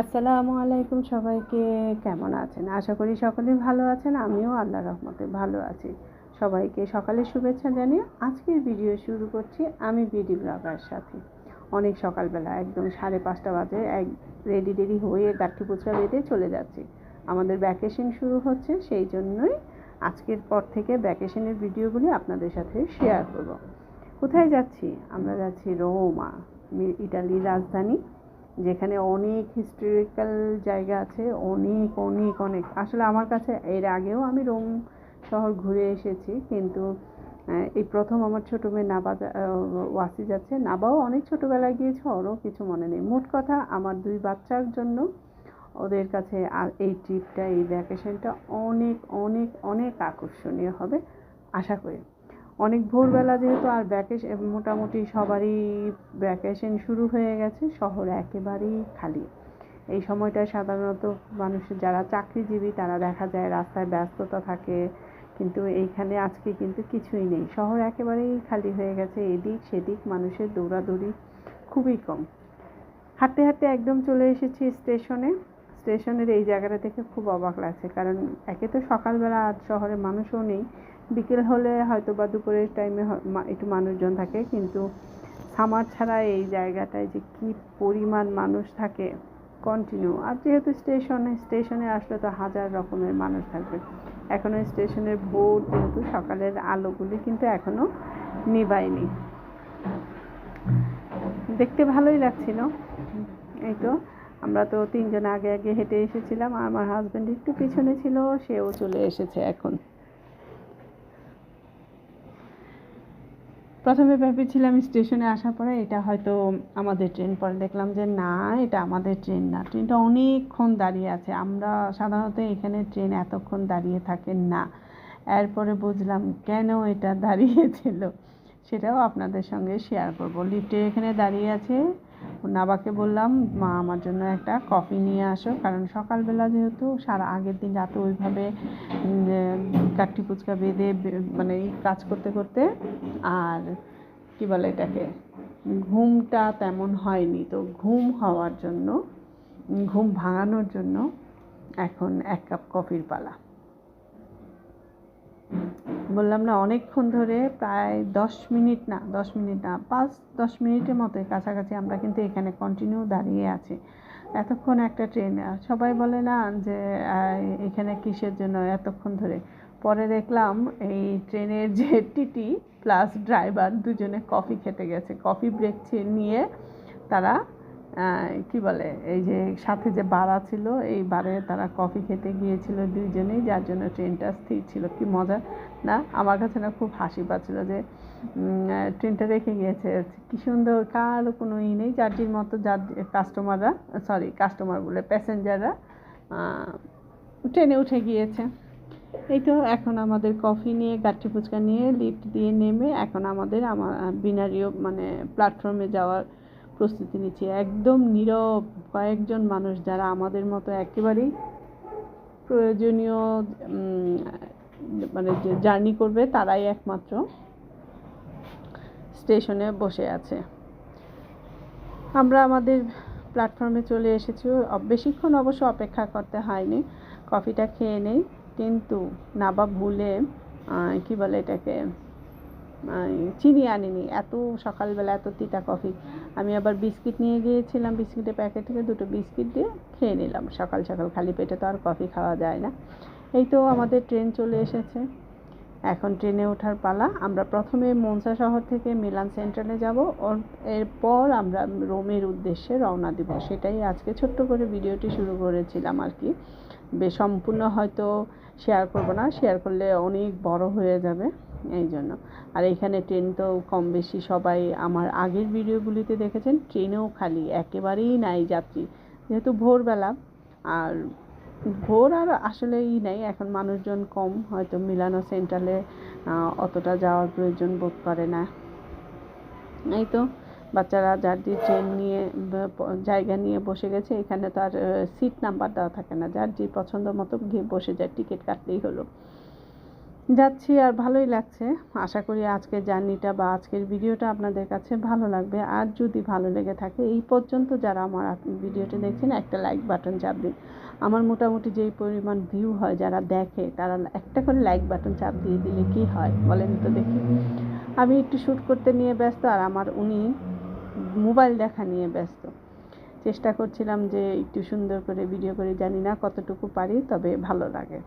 আসসালামু আলাইকুম সবাইকে, কেমন আছেন? আশা করি সকলে ভালো আছেন, আমিও আল্লাহ রহমতে ভালো আছি। সবাইকে সকালের শুভেচ্ছা জানিয়ে আজকের ভিডিও শুরু করছি আমি বিডি ব্লগার সাথে। অনেক সকালবেলা, একদম সাড়ে পাঁচটা বাজে, এক রেডি রেডি হয়ে গাঠি পুচকা বেঁধে চলে যাচ্ছি। আমাদের ভ্যাকেশন শুরু হচ্ছে, সেই জন্যই আজকের পর থেকে ভ্যাকেশনের ভিডিওগুলি আপনাদের সাথে শেয়ার করব। কোথায় যাচ্ছি? আমরা যাচ্ছি রোমা ইটালির রাজধানী। যেখানে অনেক হিস্টোরিক্যাল জায়গা আছে, অনেক অনেক অনেক। আসলে আমার কাছে এর আগেও আমি রোম শহর ঘুরে এসেছি, কিন্তু এই প্রথম আমার ছোটো মেয়ে নাবা ওয়াসি যাচ্ছে নাবাও অনেক ছোটোবেলায় গিয়েছে, ওরও কিছু মনে নেই। মোট কথা, আমার দুই বাচ্চার জন্য ওদের কাছে এই ট্রিপটা এই ভ্যাকেশনটা অনেক অনেক অনেক আকর্ষণীয় হবে। আশা করি। অনেক ভোরবেলা যেহেতু আর ভ্যাকেশন মোটামুটি সবারই ভ্যাকেশন শুরু হয়ে গেছে, শহর একেবারেই খালি। এই সময়টা সাধারণত মানুষের যারা চাকরিজীবী, তারা দেখা যায় রাস্তায় ব্যস্ততা থাকে, কিন্তু এইখানে আজকে কিন্তু কিছুই নেই। শহর একেবারেই খালি হয়ে গেছে, এদিক সেদিক মানুষের দৌড়াদৌড়ি খুবই কম। হাঁটতে হাঁটতে একদম চলে এসেছি স্টেশনে। স্টেশনের এই জায়গাটা দেখে খুব অবাক লাগছে, কারণ একে তো সকালবেলা আর শহরে মানুষও নেই। বিকেল হলে হয়তো বা দুপুরের টাইমে একটু মানুষজন থাকে, কিন্তু সামার ছাড়া এই জায়গাটায় যে কি পরিমাণ মানুষ থাকে কন্টিনিউ আর যেহেতু স্টেশনে স্টেশনে আসলে তো হাজার রকমের মানুষ থাকবে। এখনও স্টেশনের বোর্ড কিন্তু সকালের আলোগুলি কিন্তু এখনও নিবায়নি। দেখতে ভালোই লাগছিল। এই তো, আমরা তো তিনজন আগে আগে হেঁটে এসেছিলাম আমার হাজব্যান্ড একটু পিছনে ছিল, সেও চলে এসেছে এখন। প্রথমে ভেবেছিলাম স্টেশনে আসার পরে এটা হয়তো আমাদের ট্রেন, পরে দেখলাম যে না, এটা আমাদের ট্রেন না। ট্রেনটা অনেকক্ষণ দাঁড়িয়ে আছে। আমরা সাধারণত এখানে ট্রেন এতক্ষণ দাঁড়িয়ে থাকে না। এরপরে বুঝলাম কেন এটা দাঁড়িয়েছিল সেটাও আপনাদের সঙ্গে শেয়ার করব। লিফটে এখানে দাঁড়িয়ে আছে। নাবাকে বললাম, মা, আমার জন্য একটা কফি নিয়ে আসো। কারণ সকালবেলা যেহেতু সারা আগের দিন রাতে ওইভাবে কাঠি ফুচকা বেঁধে মানে কাজ করতে করতে আর কি বলে এটাকে, ঘুমটা তেমন হয়নি। তো ঘুম হওয়ার জন্য, ঘুম ভাঙানোর জন্য এখন এক কাপ কফির পালা। বললাম না, অনেকক্ষণ ধরে প্রায় দশ মিনিট না, দশ মিনিট না, পাঁচ, দশ মিনিটের মতো কাছাকাছি আমরা কিন্তু এখানে কন্টিনিউ দাঁড়িয়ে আছি। এতক্ষণ একটা ট্রেন সবাই বলে না যে এখানে কিসের জন্য এতক্ষণ ধরে? পরে দেখলাম এই ট্রেনের যে টিটি প্লাস ড্রাইভার দুজনে কফি খেতে গেছে। কফি ব্রেক নিয়ে তারা কি বলে, এই যে সাথে যে বারা ছিল, এই বারে তারা কফি খেতে গিয়েছিল দুইজনেই, যার জন্য ট্রেনটা স্থির ছিল। কি মজা, না? আমার কাছে না খুব হাসি পাচ্ছিল যে ট্রেনটা রেখে গিয়েছে। কি সুন্দর কারও কোনো ই নেই, যার মতো যার কাস্টমাররা সরি কাস্টমার বলে প্যাসেঞ্জাররা ট্রেনে উঠে গিয়েছে। এই তো এখন আমাদের কফি নিয়ে গাঠি ফুচকা নিয়ে লিফট দিয়ে নেমে, এখন আমাদের আমার বিনারীয় মানে প্ল্যাটফর্মে যাওয়ার প্রস্তুতি নিচ্ছি। একদম নীরব কয়েকজন মানুষ যারা আমাদের মতো একেবারেই প্রয়োজনীয় মানে যে জার্নি করবে তারাই একমাত্র স্টেশনে বসে আছে। আমরা আমাদের প্ল্যাটফর্মে চলে এসেছি। বেশিক্ষণ অবশ্য অপেক্ষা করতে হয়নি। কফিটা খেয়ে নেই। কিন্তু নাবা ভুলে আহ, কি বলে এটাকে? চিনি আনিনি। এত সকালবেলা এত তিতা কফি। আমি আবার বিস্কিট নিয়ে গিয়েছিলাম, বিস্কিটের প্যাকেট থেকে দুটো বিস্কিট দিয়ে খেয়ে নিলাম। সকাল সকাল খালি পেটে তো আর কফি খাওয়া যায় না। এই তো আমাদের ট্রেন চলে এসেছে। এখন ট্রেনে ওঠার পালা। আমরা প্রথমে মনসা শহর থেকে মিলান সেন্ট্রালে যাব। ওর, এরপর আমরা রোমের উদ্দেশ্যে রওনা দিব। সেটাই আজকে ছোট্ট করে ভিডিওটি শুরু করেছিলাম আর কি। বেশ সম্পূর্ণ হয়তো শেয়ার করব না। শেয়ার করলে অনেক বড় হয়ে যাবে। এই জন্য। আর এখানে ট্রেন তো কম বেশি সবাই আমার আগের ভিডিওগুলিতে দেখেছেন ট্রেনেও খালি, একেবারেই নাই যাত্রী। যেহেতু ভোরবেলা, আর ভোর আর আসলে ই নেই, এখন মানুষজন কম, হয়তো মিলানো সেন্ট্রালে অতটা যাওয়ার প্রয়োজন বোধ করে না। এই তো, বাচ্চারা যার যে ট্রেন নিয়ে জায়গা নিয়ে বসে গেছে, এখানে তো আর সিট নাম্বার দেওয়া থাকে না। যার যে পছন্দ মতো গিয়ে বসে যায় টিকিট কাটলেই হলো। যাচ্ছি আর ভালোই লাগছে। আশা করি আজকের জার্নিটা বা আজকের ভিডিওটা আপনাদের কাছে ভালো লাগবে। আর যদি ভালো লেগে থাকে, এই পর্যন্ত যারা আমার ভিডিওটা দেখছেন, একটা লাইক বাটন চাপ দিন। আমার মোটামুটি যেই পরিমাণ ভিউ হয়, যারা দেখে, তারা একটা করে লাইক বাটন চাপ দিয়ে দিলে কি হয় বলেন তো দেখি। আমি একটু শ্যুট করতে নিয়ে ব্যস্ত, আর আমার উনি মোবাইল দেখা নিয়ে ব্যস্ত। চেষ্টা করছিলাম যে একটু সুন্দর করে ভিডিও করে জানি না কতটুকু পারি, তবে ভালো লাগে।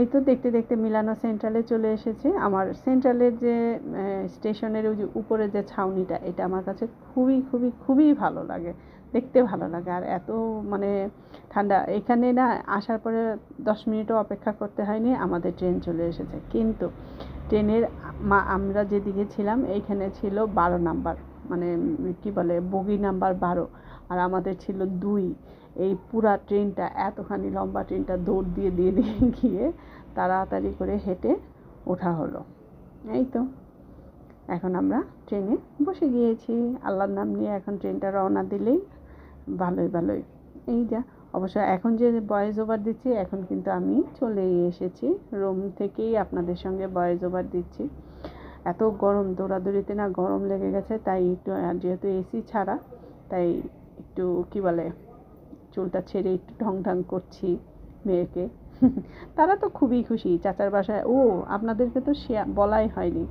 এই তো দেখতে দেখতে মিলানো সেন্ট্রালে চলে এসেছি। আমার সেন্ট্রালের যে স্টেশনের ওই যে উপরে যে ছাউনিটা, এটা আমার কাছে খুবই খুবই খুবই ভালো লাগে। দেখতে ভালো লাগে। আর এত মানে ঠান্ডা। এখানে না আসার পরে দশ মিনিটও অপেক্ষা করতে হয়নি, আমাদের ট্রেন চলে এসেছে। কিন্তু ট্রেনের মা, আমরা যেদিকে ছিলাম এইখানে ছিল বারো নাম্বার। মানে কি বলে, বগি নাম্বার বারো। আর আমাদের ছিল দুই। এই পুরা ট্রেনটা, এতখানি লম্বা ট্রেনটা দৌড় দিয়ে দিয়ে দিয়ে গিয়ে তাড়াতাড়ি করে হেঁটে ওঠা হলো। এই তো, এখন আমরা ট্রেনে বসে গিয়েছি। আল্লাহর নাম নিয়ে এখন ট্রেনটা রওনা দিলেই ভালোই ভালোই। এই যা, অবশ্য এখন যে বয়েজ ওভার দিচ্ছি, এখন কিন্তু আমি চলেই এসেছি। রুম থেকেই আপনাদের সঙ্গে বয়েজ ওভার দিচ্ছি। এত গরম, দৌড়াদৌড়িতে না গরম লেগে গেছে, তাই একটু, যেহেতু এসি ছাড়া, তাই একটু, কি বলে চুলটা ছেড়ে একটু ঢং ঢং করছি মেয়েকে। তারা তো খুবই খুশি চাচার বাসায়। ও, আপনাদেরকে তো সে বলাই হয়নি।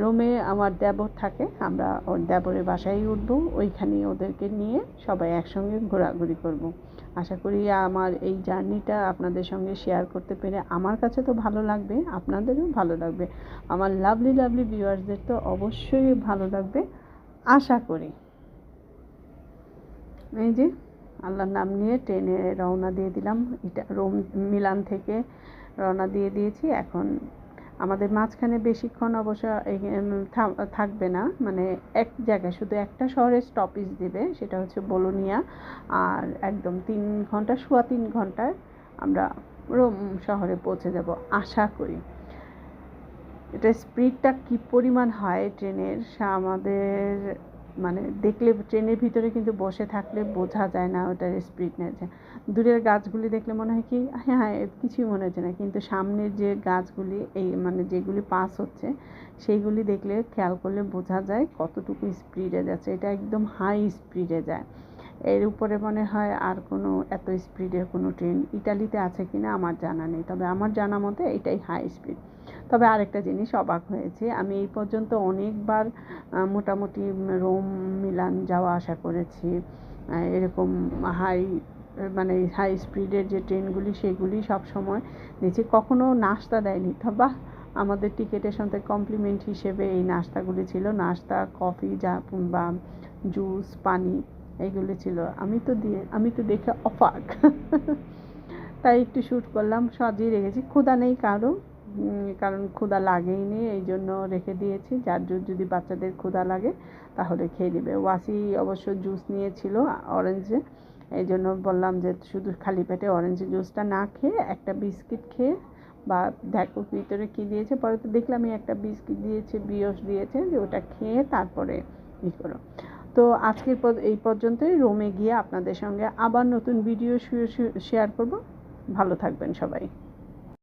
রোমে আমার দেবর থাকে, আমরা ওর দেবরের বাসায় উঠব, ওইখানে ওদেরকে নিয়ে সবাই একসঙ্গে ঘোরাঘুরি করব। আশা করি আমার এই জার্নিটা আপনাদের সঙ্গে শেয়ার করতে পেরে আমার কাছে তো ভালো লাগবে, আপনাদেরও ভালো লাগবে। আমার লাভলি লাভলি ভিউয়ার্সদের তো অবশ্যই ভালো লাগবে, আশা করি। এই যে আল্লাহর নাম নিয়ে ট্রেনে রওনা দিয়ে দিলাম। এটা রোম, মিলান থেকে রওনা দিয়ে দিয়েছি। এখন আমাদের মাঝখানে বেশিক্ষণ অবশ্য থাকবে না। মানে এক জায়গায় শুধু একটা শহরে স্টপেজ দেবে, সেটা হচ্ছে বোলোনিয়া। আর একদম তিন ঘণ্টা, সোয়া তিন ঘন্টায় আমরা রোম শহরে পৌঁছে যাব, আশা করি। এটা স্পিডটা কী পরিমাণ হয় ট্রেনের আমাদের মানে দেখলে ট্রেনের ভিতরে কিন্তু বসে থাকলে বোঝা যায় না ওটার স্পিড নেছে দূরের গাছগুলি দেখলে মনে হয় কি হ্যাঁ হ্যাঁ কিছুই মনে হচ্ছে না। কিন্তু সামনের যে গাছগুলি, এই মানে যেগুলি পাস হচ্ছে, সেইগুলি দেখলে খেয়াল করলে বোঝা যায় কতটুকু স্পিডে যাচ্ছে। এটা একদম হাই স্পিডে যায়। এর উপরে মনে হয় আর কোনো এত স্পিডের কোনো ট্রেন ইটালিতে আছে কি না আমার জানা নেই। তবে আমার জানা মতে এটাই হাই স্পিড তবে আরেকটা জিনিস অবাক হয়েছে, আমি এই পর্যন্ত অনেকবার মোটামুটি রোম, মিলান যাওয়া আসা করেছি। এরকম হাই মানে হাই স্পিডের যে ট্রেনগুলি, সেগুলি সব সময় নিচে কখনো নাস্তা দেয়নি বা আমাদের টিকিটের সাথে কমপ্লিমেন্ট হিসেবে এই নাস্তাগুলি ছিল। নাস্তা, কফি, যা বা জুস, পানি, এইগুলি ছিল। আমি তো দিয়ে, আমি তো দেখে অফাক তাই একটু শ্যুট করলাম, সাজিয়ে রেখেছি। ক্ষুদা নেই কারও। কারণ ক্ষুধা লাগেইনি এই জন্য রেখে দিয়েছি। যার যদি বাচ্চাদের ক্ষুধা লাগে, তাহলে খেয়ে নেবে। ওয়াসি অবশ্য জুস নিয়েছিল অরেঞ্জে, এই জন্য বললাম যে শুধু খালি পেটে অরেঞ্জ জুসটা না খেয়ে একটা বিস্কিট খেয়ে বা দেখো ভিতরে কী দিয়েছে, পরে তো দেখলাম একটা বিস্কিট দিয়েছে, বিয়স দিয়েছে, যে ওটা খেয়ে তারপরে ই করো। তো আজকের এই পর্যন্তই। রোমে গিয়ে আপনাদের সঙ্গে আবার নতুন ভিডিও শেয়ার করব। ভালো থাকবেন সবাই।